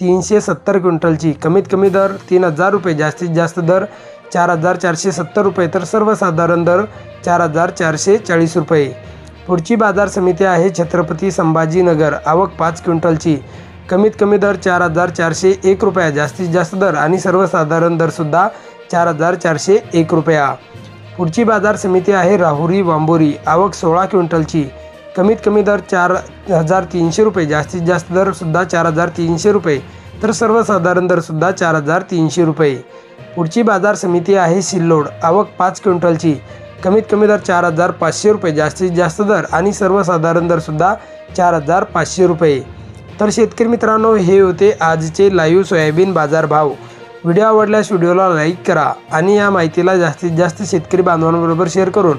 तीनशे सत्तर क्विंटलची. कमीत कमी दर तीन हजार रुपये. जास्तीत जास्त दर चार हजार चारशे सत्तर रुपये. तर सर्वसाधारण दर चार हजार चारशे चाळीस रुपये. पुढची बाजार समिती आहे छत्रपती संभाजीनगर. आवक पाच क्विंटलची. कमीत कमी दर चार हजार चारशे एक रुपया. जास्तीत जास्त दर आणि सर्वसाधारण दरसुद्धा चार हजार चारशे एक रुपया. पुढची बाजार समिती आहे राहुरी वांबोरी. आवक सोळा क्विंटलची. कमीत कमी दर चार हजार तीनशे रुपये जास्तीत जास्त दरसुद्धा चार हजार तीनशे रुपये तर सर्वसाधारण दरसुद्धा चार हजार तीनशे रुपये. पुढची बाजार समिती आहे सिल्लोड आवक पाच क्विंटलची. कमीत कमी दर चार हजार पाचशे रुपये जास्तीत जास्त दर आणि सर्वसाधारण दरसुद्धा चार हजार पाचशे रुपये. तर शेतकरी मित्रांनो हे होते आजचे लाईव्ह सोयाबीन बाजार भाव. व्हिडिओ आवडल्यास व्हिडिओला लाईक करा आणि या माहितीला जास्तीत जास्त शेतकरी बांधवांबरोबर शेअर करून